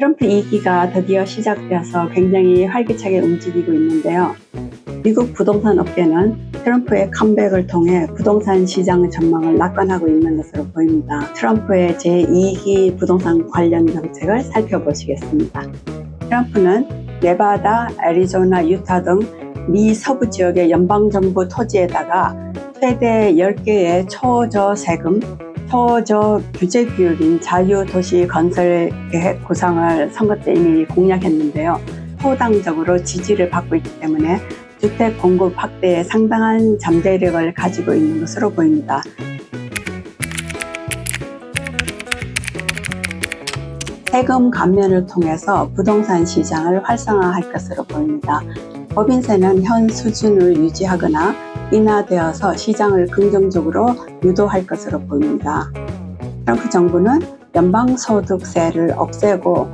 트럼프 2기가 드디어 시작되어서 굉장히 활기차게 움직이고 있는데요. 미국 부동산 업계는 트럼프의 컴백을 통해 부동산 시장 전망을 낙관하고 있는 것으로 보입니다. 트럼프의 제2기 부동산 관련 정책을 살펴보시겠습니다. 트럼프는 네바다, 애리조나, 유타 등 미 서부 지역의 연방정부 토지에다가 최대 10개의 초저 세금, 초저 규제 비율인 자유도시 건설 계획 구상을 선거 때 이미 공약했는데요. 호당적으로 지지를 받고 있기 때문에 주택 공급 확대에 상당한 잠재력을 가지고 있는 것으로 보입니다. 세금 감면을 통해서 부동산 시장을 활성화할 것으로 보입니다. 법인세는 현 수준을 유지하거나 인하되어서 시장을 긍정적으로 유도할 것으로 보입니다. 트럼프 정부는 연방소득세를 없애고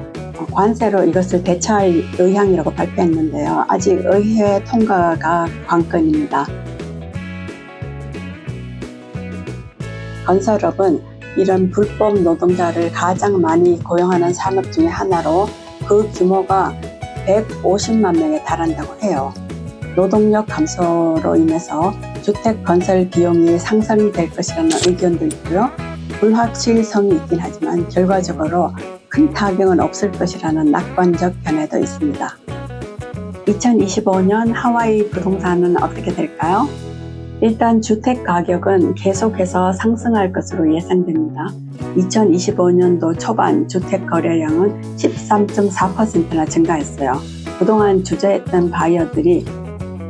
관세로 이것을 대처할 의향이라고 발표했는데요. 아직 의회 통과가 관건입니다. 건설업은 이런 불법 노동자를 가장 많이 고용하는 산업 중에 하나로 그 규모가 150만 명에 달한다고 해요. 노동력 감소로 인해서 주택 건설 비용이 상승될 것이라는 의견도 있고요. 불확실성이 있긴 하지만 결과적으로 큰 타격은 없을 것이라는 낙관적 견해도 있습니다. 2025년 하와이 부동산은 어떻게 될까요? 일단 주택 가격은 계속해서 상승할 것으로 예상됩니다. 2025년도 초반 주택 거래량은 13.4%나 증가했어요. 그동안 주저했던 바이어들이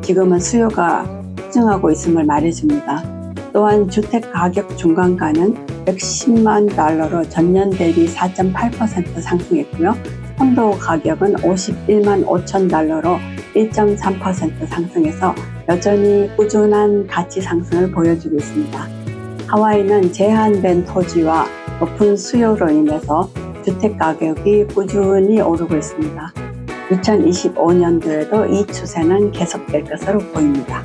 지금은 수요가 급증하고 있음을 말해줍니다. 또한 주택 가격 중간가는 110만 달러로 전년 대비 4.8% 상승했고요. 콘도 가격은 51만 5천 달러로 1.3% 상승해서 여전히 꾸준한 가치 상승을 보여주고 있습니다. 하와이는 제한된 토지와 높은 수요로 인해서 주택 가격이 꾸준히 오르고 있습니다. 2025년도에도 이 추세는 계속될 것으로 보입니다.